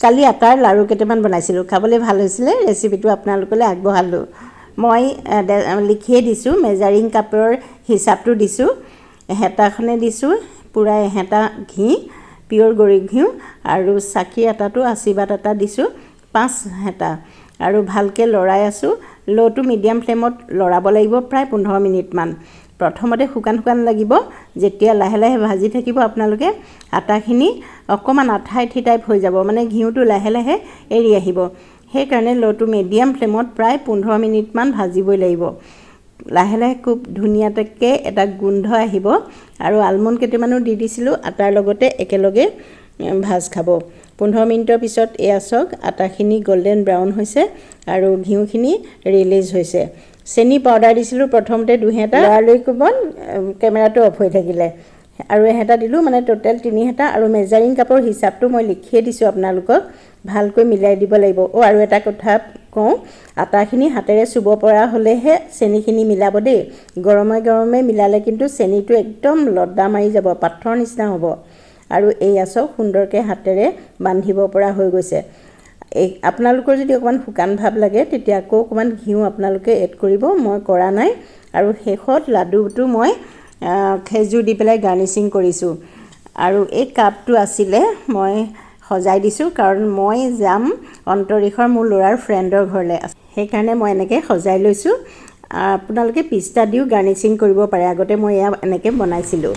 কালি আটাৰ লাড়ু কেইটামান বনাইছিলোঁ। খাবলৈ ভালো হৈছিলে ৰেচিপিটো আপোনালোকলৈ আগবঢ়ালোঁ। মই লিখিয়ে দিছোঁ মেজাৰিং কাপৰ হিচাপটো দিছোঁ, হেতাখনে দিছোঁ, পূৰা এহেতা ঘি পিয়ৰ গৰি ঘিউ আৰু চাকি এটাটো আশীৰ্বাদ এটা দিছোঁ, পাঁচ হেতা। আৰু ভালকৈ লৰাই আছোঁ ল' টু মিডিয়াম ফ্লেমত লৰাব লাগিব প্ৰায় পোন্ধৰ মিনিটমান। প্ৰথমতে শুকান শুকান লাগিব, যেতিয়া লাহে লাহে ভাজি থাকিব আপোনালোকে, আটাখিনি অকণমান আঠা আঠি টাইপ হৈ যাব মানে ঘিউটো লাহে লাহে এৰি আহিব। সেইকাৰণে ল' টু মিডিয়াম ফ্লেমত প্ৰায় পোন্ধৰ মিনিটমান ভাজিবই লাগিব। লাহে লাহে খুব ধুনীয়াকৈ এটা গোন্ধ আহিব আৰু আলমণ্ড কেইটামানো দি দিছিলোঁ, আটাৰ লগতে একেলগে ভাজ খাব। পোন্ধৰ মিনিটৰ পিছত এয়া চাওক, আটাখিনি গল্ডেন ব্ৰাউন হৈছে আৰু ঘিউখিনি ৰিলিজ হৈছে। চেনি পাউডাৰ দিছিলোঁ প্ৰথমতে দুহেটা। লৰালৰি কোবত কেমেৰাটো অফ হৈ থাকিলে। আৰু এহেটা দিলোঁ মানে ট'টেল তিনি হেতা আৰু মেজাৰিং কাপৰ হিচাপটো মই লিখিয়ে দিছোঁ আপোনালোকক ভালকৈ মিলাই দিব লাগিব। অ' আৰু এটা কথা কওঁ আটাখিনি হাতেৰে চুব পৰা হ'লেহে চেনিখিনি মিলাব দেই। গৰমে গৰমে মিলালে কিন্তু চেনিটো একদম লড্ডা মাৰি যাব পাথৰ নিচিনা হ'ব। আৰু এয়া চাওক সুন্দৰকৈ হাতেৰে বান্ধিব পৰা হৈ গৈছে। এই আপোনালোকৰ যদি অকণমান শুকান ভাৱ লাগে তেতিয়া আকৌ অকণমান ঘিউ আপোনালোকে এড কৰিব মই কৰা নাই। আৰু শেষত লাডুটো মই খেজুৰ দি পেলাই গাৰ্নিচিং কৰিছোঁ। আৰু এই কাপটো আছিলে মই সজাই দিছোঁ কাৰণ মই যাম অন্তৰীক্ষৰ মোৰ ল'ৰাৰ ফ্ৰেণ্ডৰ ঘৰলৈ। সেইকাৰণে মই এনেকৈ সজাই লৈছোঁ। আপোনালোকে পিষ্টা দিও গাৰ্নিচিং কৰিব পাৰে আগতে মই এয়া এনেকৈ বনাইছিলোঁ।